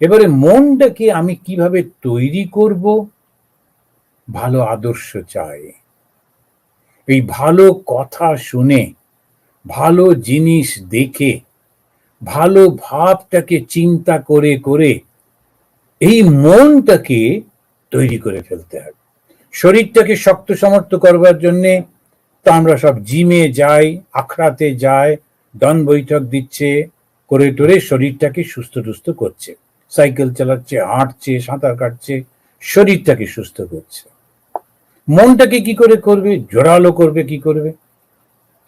এবারে মনটাকে আমি কীভাবে তৈরি করব? ভালো আদর্শ চাই। এই ভালো কথা শুনে, ভালো জিনিস দেখে, ভালো ভাবটাকে চিন্তা করে করে এই মনটাকে তৈরি করে ফেলতে হবে শরীরটাকে শক্ত সমর্থ করবার জন্যে তো আমরা সব জিমে যাই, আখড়াতে যাই, দন বৈঠক দিচ্ছে, করে টোরে শরীরটাকে সুস্থ টুস্থ করছে। সাইকেল চালাচ্ছে, হাঁটছে, সাঁতার কাটছে, শরীরটাকে সুস্থ করছে। মনটাকে কি করে করবে? জোরালো করবে, কি করবে?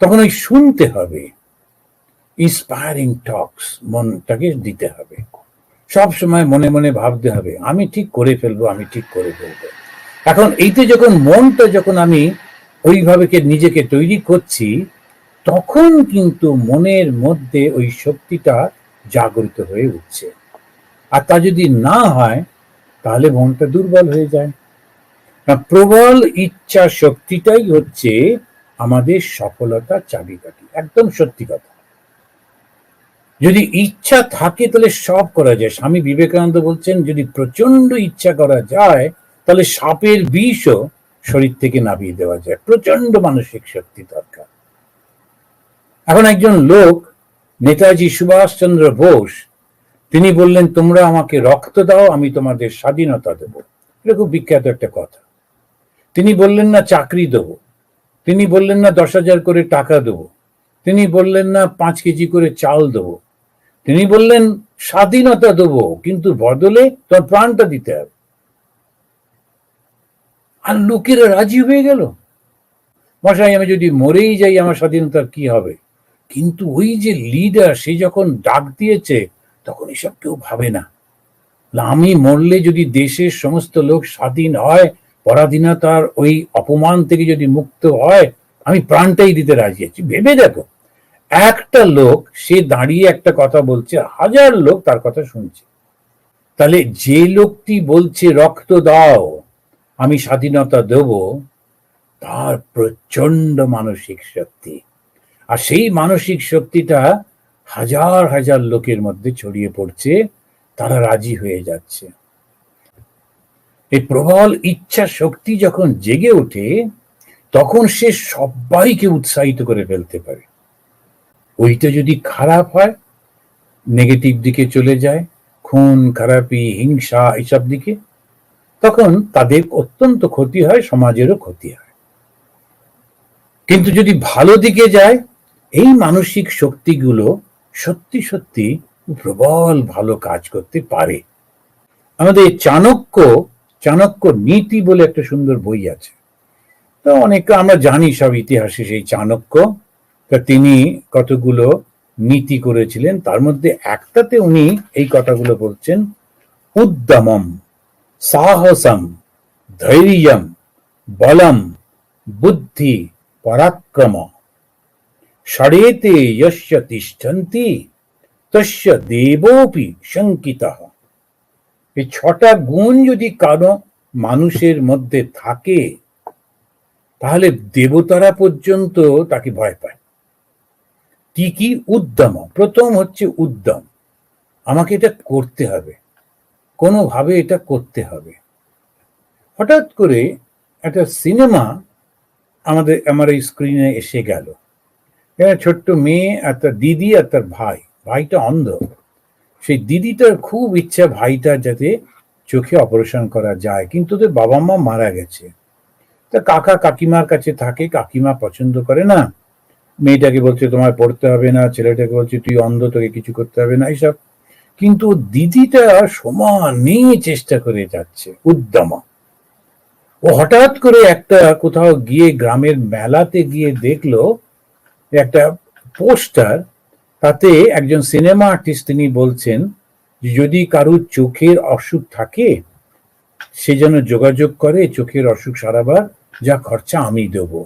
তখন ওই শুনতে হবে। ইন্সপায়ারিং টক্স মনটাকে দিতে হবে। সব সময় মনে মনে ভাবতে হবে, আমি ঠিক করে ফেলব, আমি ঠিক করে ফেলব। এখন এইতে যখন মনটা যখন আমি ওইভাবে নিজেকে তৈরি করছি, তখন কিন্তু মনের মধ্যে ওই শক্তিটা জাগরিত হয়ে উঠছে। আর তা যদি না হয়, তাহলে মনটা দুর্বল হয়ে যায়। প্রবল ইচ্ছা শক্তিটাই হচ্ছে আমাদের সফলতা চাবিকাঠি, একদম সত্যি কথা। যদি ইচ্ছা থাকে, তাহলে সব করা যায়। স্বামী বিবেকানন্দ বলছেন, যদি প্রচণ্ড ইচ্ছা করা যায়, তাহলে সাপের বিষও শরীর থেকে নামিয়ে দেওয়া যায়। প্রচণ্ড মানসিক শক্তি দরকার। এখন একজন লোক, নেতাজি সুভাষচন্দ্র বোস তিনি বললেন, তোমরা আমাকে রক্ত দাও, আমি তোমাদের স্বাধীনতা দেব। এটা খুব বিখ্যাত একটা কথা। তিনি বললেন, না, চাকরি দেব। তিনি বললেন, না, দশ হাজার করে টাকা দেব। তিনি বললেন, না, পাঁচ কেজি করে চাল দেব। তিনি বললেন, স্বাধীনতা দেব, কিন্তু বদলে তোমার প্রাণটা দিতে হবে। আর লোকেরা রাজি হয়ে গেল। মশাই, আমি যদি মরেই যাই, আমার স্বাধীনতার কি হবে? কিন্তু ওই যে লিডার সে যখন ডাক দিয়েছে তখন এসব কেউ ভাবে না। আমি মরলে যদি দেশের সমস্ত লোক স্বাধীন হয়, পরাধীনতার ওই অপমান থেকে যদি মুক্ত হয়, আমি প্রাণটাই দিতে রাজি আছি। ভেবে দেখো, একটা লোক, সে দাঁড়িয়ে একটা কথা বলছে, হাজার লোক তার কথা শুনছে। তাহলে যে লোকটি বলছে, রক্ত দাও, আমি স্বাধীনতা দেব, তার প্রচণ্ড মানসিক শক্তি। আর সেই মানসিক শক্তিটা হাজার হাজার লোকের মধ্যে ছড়িয়ে পড়ছে, তারা রাজি হয়ে যাচ্ছে। এই প্রবল ইচ্ছা শক্তি যখন জেগে ওঠে, তখন সে সবাইকে উৎসাহিত করে ফেলতে পারে। ওইটা যদি খারাপ হয়, নেগেটিভ দিকে চলে যায়, খুন, খারাপি, হিংসা এইসব দিকে, তখন তাদের অত্যন্ত ক্ষতি হয়, সমাজেরও ক্ষতি হয়। কিন্তু যদি ভালো দিকে যায়, এই মানসিক শক্তিগুলো সত্যি সত্যি প্রবল ভালো কাজ করতে পারে। আমাদের চাণক্য চাণক্য নীতি বলে একটা সুন্দর বই আছে। তো অনেক, আমরা জানি সব ইতিহাসে সেই চাণক্য। তা তিনি কতগুলো নীতি করেছিলেন, তার মধ্যে একটাতে উনি এই কথাগুলো বলছেন, উদ্যমম, সাহসম, ধৈর্যম, বলম, বুদ্ধি, পরাক্রম। ষড়েতে যস্য তিষ্ঠন্তি তস্য দেবোপি শঙ্কিত এই ছটা গুণ যদি কারও মানুষের মধ্যে থাকে, তাহলে দেবতারা পর্যন্ত তাকে ভয় পায়। কি কি উদ্যম? প্রথম হচ্ছে উদ্যম। আমাকে এটা করতে হবে। কোনোভাবে এটা করতে হবে। হঠাৎ করে একটা সিনেমা আমাদের, আমার এই স্ক্রিনে এসে গেল। এখানে ছোট্ট মেয়ে আর তার দিদি আর তার ভাই। ভাইটা অন্ধ। সেই দিদিটার খুব ইচ্ছা ভাইটা যাতে চোখে অপারেশন করা যায়, কিন্তু ওদের বাবা মা মারা গেছে। তা কাকা কাকিমার কাছে থাকে, কাকিমা পছন্দ করে না। মেয়েটাকে বলছে, তোমায় পড়তে হবে না, ছেলেটাকে বলছে, তুই অন্ধ, তোকে কিছু করতে হবে না, এইসব। কিন্তু দিদিটা সমানেই চেষ্টা করে যাচ্ছে, উদ্যমা। ও হঠাৎ করে একটা কোথাও গিয়ে গ্রামের মেলাতে গিয়ে দেখল একটা পোস্টার তাতে একজন সিনেমা আর্টিস্ট তিনি বলছেন যদি কারুর চোখের অসুখ থাকে, সে যেন যোগাযোগ করে চোখের অসুখ সারাবার, যা খরচা আমি দেব।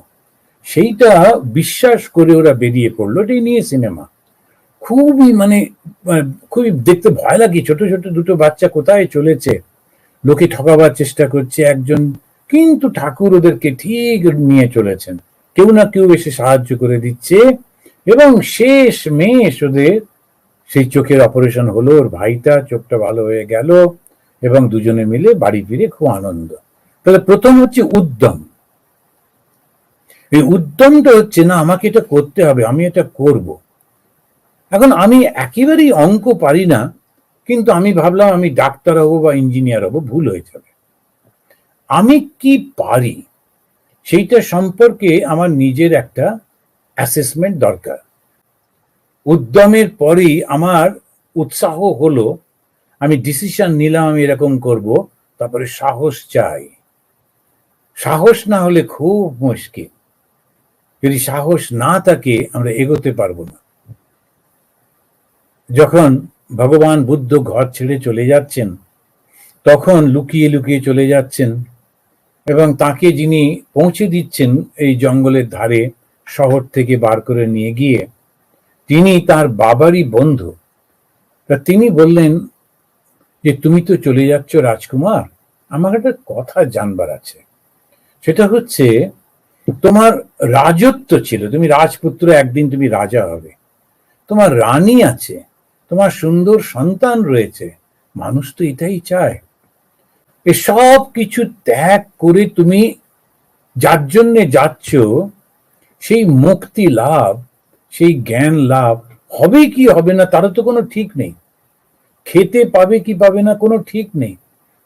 সেইটা বিশ্বাস করে ওরা বেরিয়ে পড়ল এটাই নিয়ে সিনেমা। খুবই মানে মানে খুবই দেখতে ভয় লাগে, ছোট ছোট দুটো বাচ্চা কোথায় চলেছে? লোকে ঠকাবার চেষ্টা করছে, একজন কিন্তু ঠাকুর ওদেরকে ঠিক নিয়ে চলেছেন। কেউ না কেউ এসে সাহায্য করে দিচ্ছে। এবং শেষ মেষ ওদের, সেই চোখের অপারেশন হলো, ওর ভাইটা চোখটা ভালো হয়ে গেল এবং দুজনে মিলে বাড়ি ফিরে খুব আনন্দ। তাহলে প্রথম হচ্ছে উদ্যম। এই উদ্যমটা হচ্ছে, না, আমাকে এটা করতে হবে, আমি এটা করব। এখন আমি একেবারেই অঙ্ক পারি না, কিন্তু আমি ভাবলাম আমি ডাক্তার হব বা ইঞ্জিনিয়ার হব, ভুল হয়ে যাবে। আমি কি পারি? সেইটা সম্পর্কে আমার নিজের একটা অ্যাসেসমেন্ট দরকার। উদ্যমের পরেই আমার উৎসাহ হলো, আমি ডিসিশন নিলাম আমি এরকম করব, তারপরে সাহস চাই। সাহস না হলে খুব মুশকিল। যদি সাহস না থাকে, আমরা এগোতে পারব না। যখন ভগবান বুদ্ধ ঘর ছেড়ে চলে যাচ্ছেন, তখন লুকিয়ে লুকিয়ে চলে যাচ্ছেন এবং তাকে যিনি পৌঁছে দিচ্ছেন এই জঙ্গলের ধারে শহর থেকে বার করে নিয়ে গিয়ে, তিনি তার বাবারই বন্ধু। তা তিনি বললেন যে, তুমি তো চলে যাচ্ছ রাজকুমার, আমার একটা কথা জানবার আছে। সেটা হচ্ছে, তোমার রাজত্ব ছিল, তুমি রাজপুত্র, একদিন তুমি রাজা হবে। তোমার রানী আছে, তোমার সুন্দর সন্তান রয়েছে, মানুষ তো এটাই চায়। এসব কিছু ত্যাগ করে তুমি যার জন্যে যাচ্ছ, সেই মুক্তি লাভ, সেই জ্ঞান লাভ হবে কি হবে না তারও তো কোনো ঠিক নেই। খেতে পাবে কি পাবে না কোনো ঠিক নেই।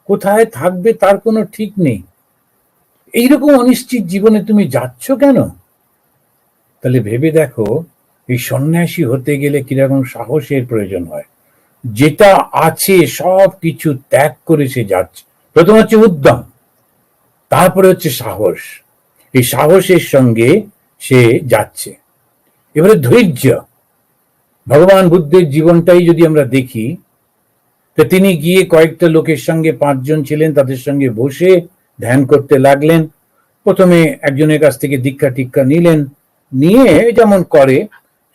কোথায় থাকবে তার কোনো ঠিক নেই। এইরকম অনিশ্চিত জীবনে তুমি যাচ্ছ কেন? তাহলে ভেবে দেখো, এই সন্ন্যাসী হতে গেলে কীরকম সাহসের প্রয়োজন হয়। যেটা আছে সব কিছু ত্যাগ করে সে যাচ্ছে। প্রথম হচ্ছে উদ্যম, তারপরে হচ্ছে সাহস। এই সাহসের সঙ্গে সে যাচ্ছে। এবারে ধৈর্য, ভগবান বুদ্ধের জীবনটাই যদি আমরা দেখি, তো তিনি গিয়ে কয়েকটা লোকের সঙ্গে পাঁচজন ছিলেন, তাদের সঙ্গে বসে ধ্যান করতে লাগলেন। প্রথমে একজনের কাছ থেকে দীক্ষা টিক্ষা নিলেন, নিয়ে যেমন করে,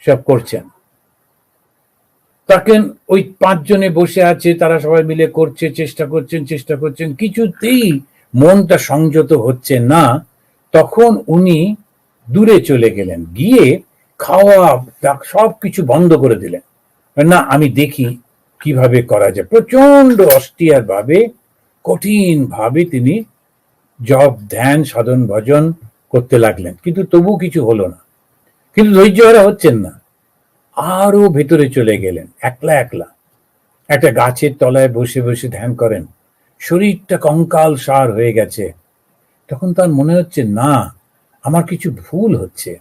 সব করছেন। তাকে ওই পাঁচজনে বসে আছে, তারা সবাই মিলে করছে, চেষ্টা করছেন চেষ্টা করছেন। কিছুতেই মনটা সংযত হচ্ছে না। তখন উনি দূরে চলে গেলেন। গিয়ে খাওয়া সব কিছু বন্ধ করে দিলেন। না, আমি দেখি কীভাবে করা যায়। প্রচণ্ড অস্টিয়ার ভাবে কঠিন ভাবে তিনি জব ধ্যান, সাধন, ভজন করতে লাগলেন। কিন্তু তবু কিছু হলো না। কিন্তু ধৈর্য হচ্ছেন না। আরও ভেতরে চলে গেলেন, একলা একলা। একটা গাছের তলায় বসে বসে ধ্যান করেন। শরীরটা কঙ্কাল সার হয়ে গেছে। তখন তার মনে হচ্ছে, না, আমার কিছু ভুল হচ্ছে।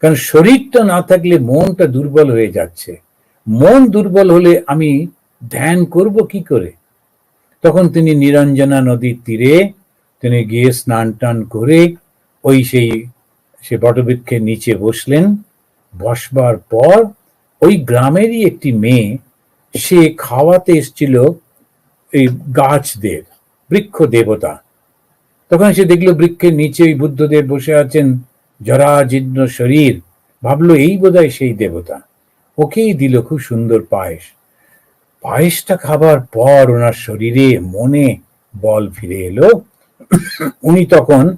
কারণ শরীরটা না থাকলে মনটা দুর্বল হয়ে যাচ্ছে। মন দুর্বল হলে আমি ধ্যান করব কি করে? তখন তিনি নিরঞ্জনা নদীর তীরে, তিনি গিয়ে স্নান টান করে ওই সেই, সে বটবৃক্ষের নিচে বসলেন। বসবার পর ওই গ্রামেরই একটি মেয়ে, সে খাওয়াতে এসছিল এই গাছদের, বৃক্ষ দেবতা। তখন সে দেখল বৃক্ষের নিচে ওই বুদ্ধদেব বসে আছেন, জরাজীর্ণ শরীর। ভাবলো এই বোধহয় সেই দেবতা। ওকেই দিল খুব সুন্দর পায়েস। পায়েসটা খাবার পর ওনার শরীরে, মনে বল ফিরে এলো। উনি তখন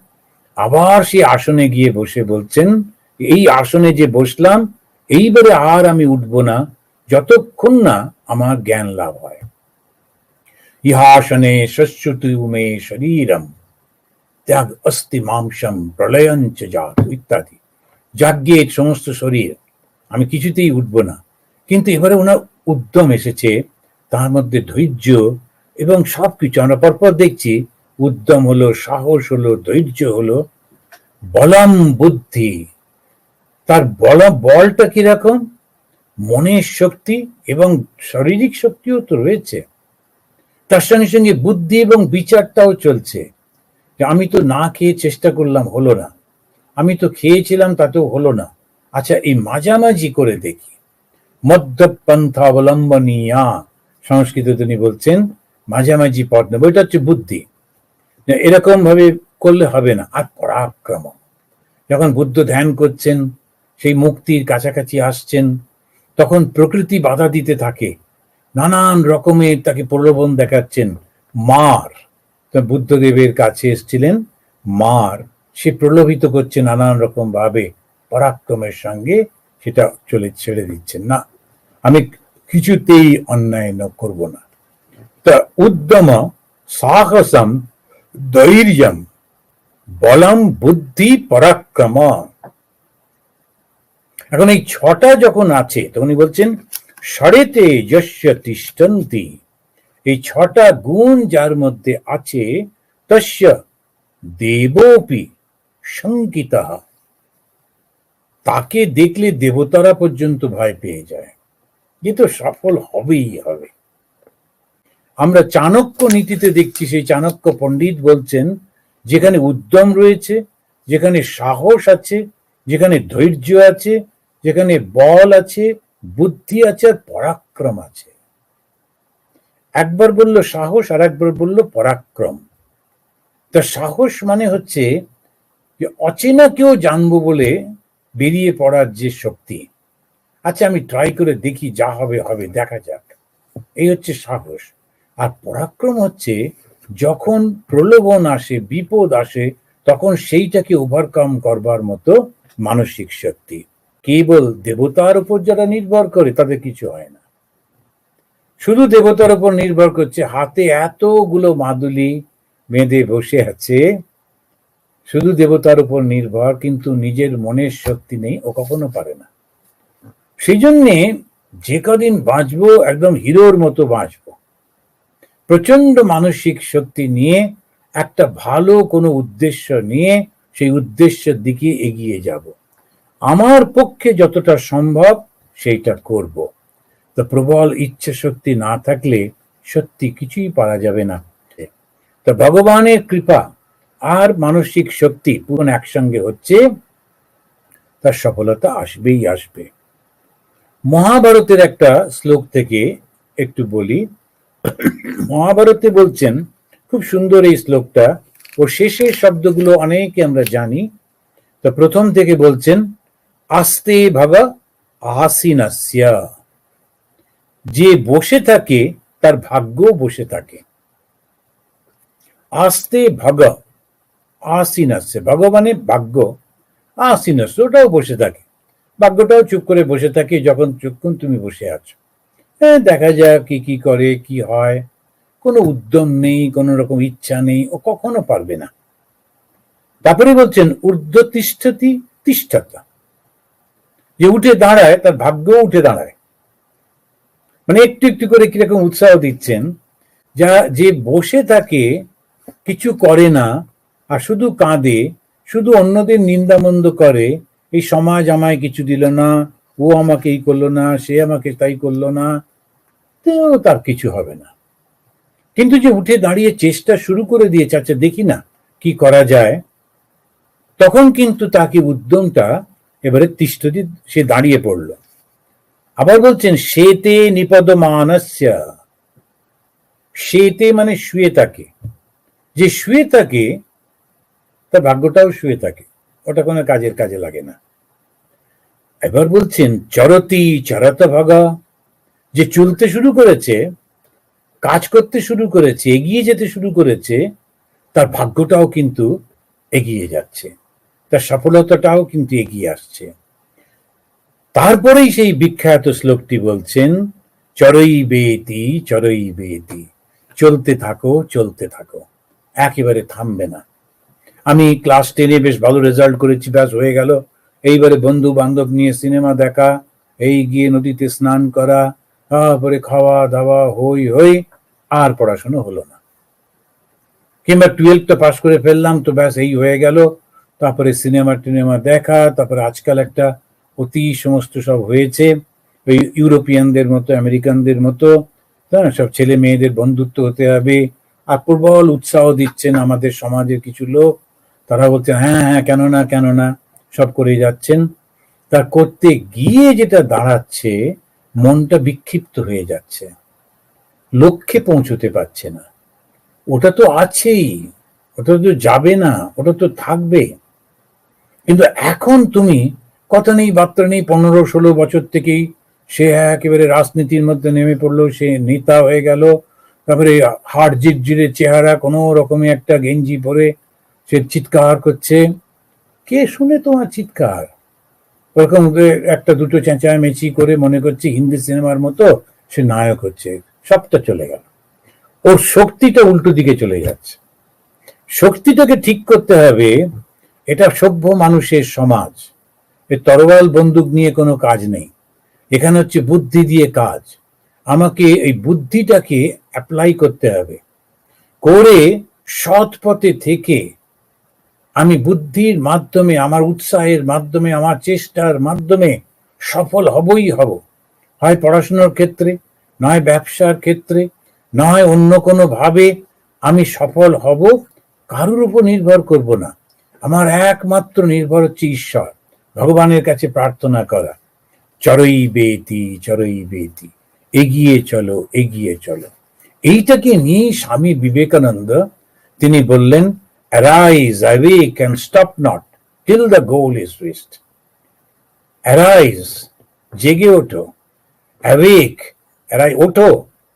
আবার সেই আসনে গিয়ে বসে বলছেন এই আসনে যে বসলাম, এইবারে আর আমি উঠবো না, যতক্ষণ না আমার জ্ঞান লাভ হয়। ইহাসনে শস্যতু মে শরীরম, ত্যাগ অস্তি মাংসম প্রলয়ঞ্চ জাত ইত্যাদি। যাজ্ঞের সমস্ত শরীর, আমি কিছুতেই উঠবো না। কিন্তু এবারে ওনার উদ্যম এসেছে, তার মধ্যে ধৈর্য এবং সবকিছু। আমরা পরপর দেখছি, উদ্যম হলো, সাহস হলো, ধৈর্য হলো, বলম বুদ্ধি তার বল বলটা কীরকম? মনের শক্তি এবং শারীরিক শক্তিও তো রয়েছে। তার সঙ্গে সঙ্গে বুদ্ধি এবং বিচারটাও চলছে। যে আমি তো না খেয়ে চেষ্টা করলাম হলো না। আমি তো খেয়েছিলাম তাতেও হলো না। আচ্ছা এই মাঝামাঝি করে দেখি। মধ্যপন্থা অবলম্বনীয়া সংস্কৃত তিনি বলছেন, মাঝামাঝি পথ নেব। এটা হচ্ছে বুদ্ধি। এরকম ভাবে করলে হবে না। আর পরাক্রম। যখন বুদ্ধ ধ্যান করছেন সেই মুক্তির কাছাকাছি আসছেন। তখন প্রকৃতি বাধা দিতে থাকে। নানান রকমের তাকে প্রলোভন দেখাচ্ছেন। মার। বুদ্ধদেবের কাছে এসছিলেন মার। সে প্রলোভিত করছে নানান রকম ভাবে। পরাক্রমের সঙ্গে সেটা চলে, ছেড়ে দিচ্ছেন। না, আমি কিছুতেই অন্যায় করব না। তা উদ্যম সাহসম ধৈর্যম বলম বুদ্ধি পরাক্রম এখন এই ছটা যখন আছে, তখন বলছেন সরেতে যস্য তিষ্ঠন্তি। এই ছটা গুণ যার মধ্যে আছে, তস্য দেবপি শঙ্কিতা। তাকে দেখলে দেবতারা পর্যন্ত ভয় পেয়ে যায়। যে তো সফল হবেই হবে। আমরা চাণক্য নীতিতে দেখছি, সেই চাণক্য পণ্ডিত বলছেন, যেখানে উদ্যম রয়েছে, যেখানে সাহস আছে, যেখানে ধৈর্য আছে যেখানে বল আছে, বুদ্ধি আছে আর পরাক্রম আছে। একবার বলল সাহস আর একবার বলল পরাক্রম। তা সাহস মানে হচ্ছে যে অচেনা কেউ জানব বলে বেরিয়ে পড়ার যে শক্তি। আচ্ছা আমি ট্রাই করে দেখি যা হবে হবে, দেখা যাক। এই হচ্ছে সাহস। আর পরাক্রম হচ্ছে যখন প্রলোভন আসে, বিপদ আসে, তখন সেইটাকে ওভারকাম করবার মতো মানসিক শক্তি। কেবল দেবতার উপর যারা নির্ভর করে, তাদের কিছু হয় না। শুধু দেবতার উপর নির্ভর করছে, হাতে এতগুলো মাদুলি বেঁধে বসে আছে। শুধু দেবতার উপর নির্ভর, কিন্তু নিজের মনের শক্তি নেই, ও কখনো পারে না। সেই জন্যে যে কদিন বাঁচবো, একদম হিরোর মতো বাঁচবো। প্রচণ্ড মানসিক শক্তি নিয়ে, একটা ভালো কোনো উদ্দেশ্য নিয়ে, সেই উদ্দেশ্যের দিকে এগিয়ে যাব। আমার পক্ষে যতটা সম্ভব সেইটা করব। তো প্রবল ইচ্ছা শক্তি না থাকলে সত্যি কিছুই পারা যাবে না। তো ভগবানের কৃপা আর মানসিক শক্তি পুরো একসঙ্গে হচ্ছে, তার সফলতা আসবেই আসবে। মহাভারতের একটা শ্লোক থেকে একটু বলি। মহাভারতে বলছেন, খুব সুন্দর এই শ্লোকটা। ও শেষের শব্দগুলো অনেকে আমরা জানি। তো প্রথম থেকে বলছেন আস্তে ভাবা আসিনাস্যা যে বসে থাকে, তার ভাগ্য বসে থাকে। আস্তে ভাগ আসিনাস্য ভগবানের ভাগ্য। আসিনাস্য ওটাও বসে থাকে। ভাগ্যটাও চুপ করে বসে থাকে যখন চুক্ষণ তুমি বসে আছো। হ্যাঁ দেখা যাক কি কি করে, কি হয়। কোনো উদ্যম নেই, কোনো রকম ইচ্ছা নেই, ও কখনো পারবে না। তারপরে বলছেন ঊর্ধ্ব তিষ্ঠতি তিষ্ঠতা। যে উঠে দাঁড়ায়, তার ভাগ্য উঠে দাঁড়ায়। মানে একটু একটু করে কীরকম উৎসাহ দিচ্ছেন, যা যে বসে থাকে, কিছু করে না, আর শুধু কাঁদে, শুধু অন্যদের নিন্দামন্দ করে, এই সমাজ আমায় কিছু দিল না, ও আমাকে এই করল না, সে আমাকে তাই করল না, তো তার কিছু হবে না। কিন্তু যে উঠে দাঁড়িয়ে চেষ্টা শুরু করে দিয়েছে আচ্ছা দেখি না কি করা যায়, তখন কিন্তু তাকে উদ্যমটা এবারে তিষ্ঠতি সে দাঁড়িয়ে পড়ল। আবার বলছেন সেতে নিপদ মানস্য সেতে মানে শুয়ে থাকে। যে শুয়ে থাকে, তার ভাগ্যটাও শুয়ে থাকে। ওটা কোনো কাজের কাজে লাগে না। এবার বলছেন, চরতি চরত ভাগা। যে চলতে শুরু করেছে, কাজ করতে শুরু করেছে, এগিয়ে যেতে শুরু করেছে, তার ভাগ্যটাও কিন্তু এগিয়ে যাচ্ছে। তার সফলতাটাও কিন্তু এগিয়ে আসছে। তারপরেই সেই বিখ্যাত শ্লোকটি বলছেন চরই বেতি চরই বেতি, চলতে থাকো চলতে থাকো, একেবারে থামবে না। আমি ক্লাস টেনে বেশ ভালো রেজাল্ট করেছি, ব্যাস হয়ে গেল। এইবারে বন্ধু বান্ধব নিয়ে সিনেমা দেখা, এই গিয়ে নদীতে স্নান করা, তারপরে খাওয়া দাওয়া হই হই, আর পড়াশোনা হলো না। কিংবা টুয়েলভটা পাশ করে ফেললাম, তো ব্যাস এই হয়ে গেল। তারপরে সিনেমা টিনেমা দেখা, তারপরে আজকাল একটা অতি সমস্ত সব হয়েছে। ওই ইউরোপিয়ানদের মতো, আমেরিকানদের মতো হ্যাঁ সব ছেলে মেয়েদের বন্ধুত্ব হতে হবে। আর প্রবল উৎসাহ দিচ্ছেন আমাদের সমাজের কিছু লোক। তারা বলছে হ্যাঁ হ্যাঁ কেন না কেন না? সব করে যাচ্ছেন। তা করতে গিয়ে যেটা দাঁড়াচ্ছে, মনটা বিক্ষিপ্ত হয়ে যাচ্ছে। লক্ষ্যে পৌঁছতে পারছে না। ওটা তো আছেই। ওটা তো যাবে না। ওটা তো থাকবে। কিন্তু এখন তুমি কথা নেই, বার্তা নেই, পনেরো, ষোলো বছর থেকেই সে একেবারে রাজনীতির মধ্যে নেমে পড়ল, সে নেতা হয়ে গেল, তারপরে হাড় জিরজিরে চেহারা, কোনো রকমে একটা গেঞ্জি পরে সে চিৎকার করছে। কে শুনে তোমার চিৎকার? ওরকম একটা দুটো চেঁচামেচি করে মনে করছে হিন্দি সিনেমার মতো সে নায়ক হচ্ছে, সবটা চলে গেল। ওর শক্তিটা উল্টো দিকে চলে যাচ্ছে। শক্তিটাকে ঠিক করতে হবে এটা সভ্য মানুষের সমাজ। এ তরোয়াল বন্দুক নিয়ে কোনো কাজ নেই। এখানে হচ্ছে বুদ্ধি দিয়ে কাজ। আমাকে এই বুদ্ধিটাকে অ্যাপ্লাই করতে হবে। করে সৎ পথে থেকে আমি বুদ্ধির মাধ্যমে, আমার উৎসাহের মাধ্যমে, আমার চেষ্টার মাধ্যমে সফল হবই হব। হয় পড়াশোনার ক্ষেত্রে, নয় ব্যবসার ক্ষেত্রে, নয় অন্য কোনো ভাবে আমি সফল হব, কারোর উপর নির্ভর করব না। আমার একমাত্র নির্ভর হচ্ছে ঈশ্বর, ভগবানের কাছে প্রার্থনা করা। চরই বেতি চরই বেতি এগিয়ে চলো এগিয়ে চলো। এইটাকে নিয়ে স্বামী বিবেকানন্দ, তিনি বললেন arise awake and stop not till the goal is reached arise জেগে ওঠো। অ্যাওয়েক অ্যারাই ওঠো,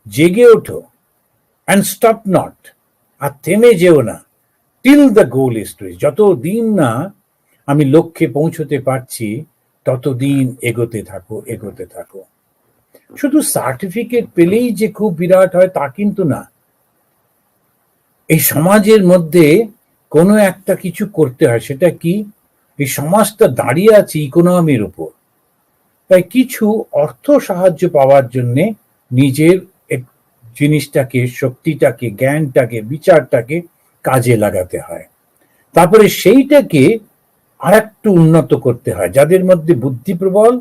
জেগে ওঠো। অ্যান্ড স্টপ নট আর থেমে যেও না। Till the goal is reached যত দিন না আমি লক্ষ্যে পৌঁছতে পারছি ততদিন এগোতে থাকো এগোতে থাকো। শুধু সার্টিফিকেট পেলেই যে খুব বিরাট হয় তা কিন্তু না। এই সমাজের মধ্যে কোনো একটা কিছু করতে হয়, সেটা কি? এই সমাজটা দাঁড়িয়ে আছে ইকোনমির উপর। তাই কিছু অর্থ সাহায্য পাওয়ার জন্যে নিজের জিনিসটাকে, শক্তিটাকে, জ্ঞানটাকে, বিচারটাকে কাজে লাগাতে হয়। তারপরে সেইটাকে আরেকটু উন্নত করতে হয়, যাদের মধ্যে বুদ্ধি প্রবল,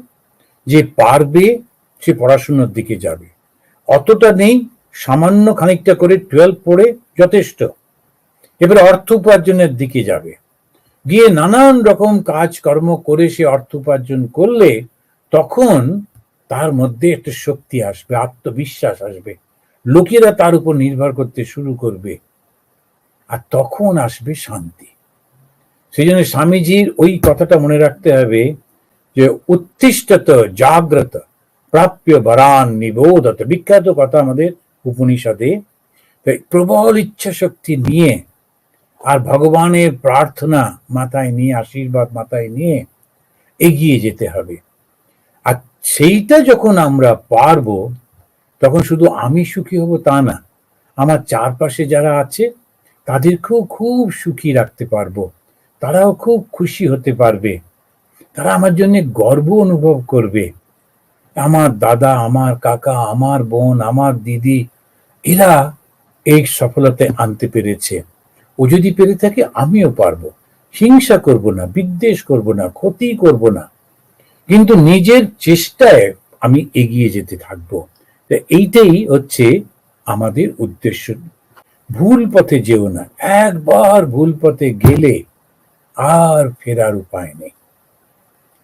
যে পারবে সে পড়াশোনার দিকে যাবে। অতটা নেই, সামান্য খানিকটা করে টুয়েলভ পড়ে যথেষ্ট। এবার অর্থ উপার্জনের দিকে যাবে। গিয়ে নানান রকম কাজকর্ম করে সে অর্থ উপার্জন করলে তখন তার মধ্যে একটা শক্তি আসবে, আত্মবিশ্বাস আসবে। লোকেরা তার উপর নির্ভর করতে শুরু করবে। আর তখন আসবে শান্তি। সেই জন্য স্বামীজির ওই কথাটা মনে রাখতে হবে যে উত্তিষ্ঠত, জাগ্রত, প্রাপ্য বরান নিবোধত। বিখ্যাত কথা আমাদের উপনিষদে। প্রবল ইচ্ছা শক্তি নিয়ে আর ভগবানের প্রার্থনা মাথায় নিয়ে, আশীর্বাদ মাথায় নিয়ে এগিয়ে যেতে হবে। আর সেইটা যখন আমরা পারব, তখন শুধু আমি সুখী হব তা না, আমার চারপাশে যারা আছে তাদেরকেও খুব সুখী রাখতে পারব। তারাও খুব খুশি হতে পারবে। তারা আমার জন্য গর্ব অনুভব করবে। আমার দাদা, আমার কাকা, আমার বোন, আমার দিদি, এরা এই সফলতায় আনতে পেরেছে। ও যদি পেরে থাকে, আমিও পারব। হিংসা করব না, বিদ্বেষ করব না, ক্ষতি করব না। কিন্তু নিজের চেষ্টায় আমি এগিয়ে যেতে থাকব। এইটাই হচ্ছে আমাদের উদ্দেশ্য। ভুল পথে যেও না। একবার ভুল পথে গেলে আর ফেরার উপায় নেই।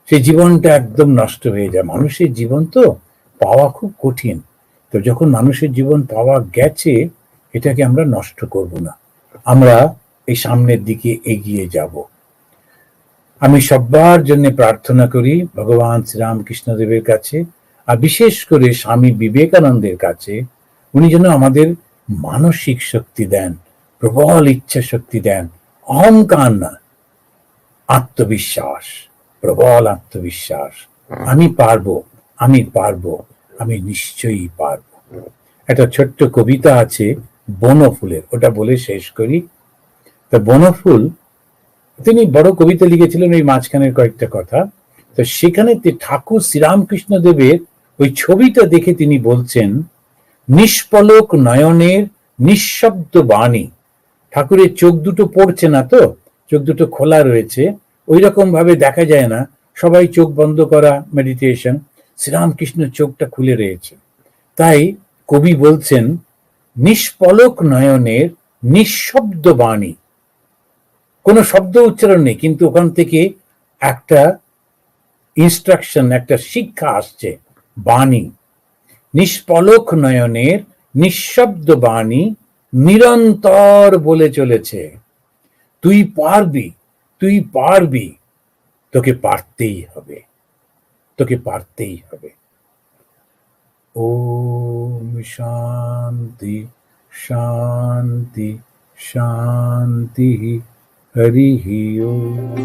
সে জীবনটা একদম নষ্ট হয়ে যায়। মানুষের জীবন তো পাওয়া খুব কঠিন। তো যখন মানুষের জীবন পাওয়া গেছে, এটাকে আমরা নষ্ট করব না। আমরা এই সামনের দিকে এগিয়ে যাব। আমি সবার জন্য প্রার্থনা করি ভগবান শ্রীরামকৃষ্ণদেবের কাছে, আর বিশেষ করে স্বামী বিবেকানন্দের কাছে, উনি যেন আমাদের মানসিক শক্তি দেন প্রবল ইচ্ছা শক্তি দেন অহংকার না। আত্মবিশ্বাস প্রবল আত্মবিশ্বাস। আমি পারব আমি পারব আমি নিশ্চয়ই পারব। একটা ছোট্ট কবিতা আছে বনফুলের ওটা বলে শেষ করি। তো বনফুল তিনি বড় কবিতা লিখেছিলেন ওই মাঝখানের কয়েকটা কথা। তো সেখানে ঠাকুর শ্রীরামকৃষ্ণ দেবের ওই ছবিটা দেখে তিনি বলছেন নিষ্পলক নয়নের নিঃশব্দ বাণী। ঠাকুরের চোখ দুটো পড়ছে না তো? চোখ দুটো খোলা রয়েছে। ওই রকম ভাবে দেখা যায় না। সবাই চোখ বন্ধ করা মেডিটেশন শ্রীরামকৃষ্ণ চোখটা খুলে রয়েছে। তাই কবি বলছেন নিষ্পলক নয়নের নিঃশব্দ বাণী। কোনো শব্দ উচ্চারণ নেই, কিন্তু ওখান থেকে একটা ইনস্ট্রাকশন একটা শিক্ষা আসছে, বাণী। নিষ্পলক নয়নের নিঃশব্দ বাণী নিরন্তর বলে চলেছে। তুই পারবি তুই পারবি, তোকে পারতেই হবে, তোকে পারতেই হবে। ওম শান্তি শান্তি শান্তি হরি ওম।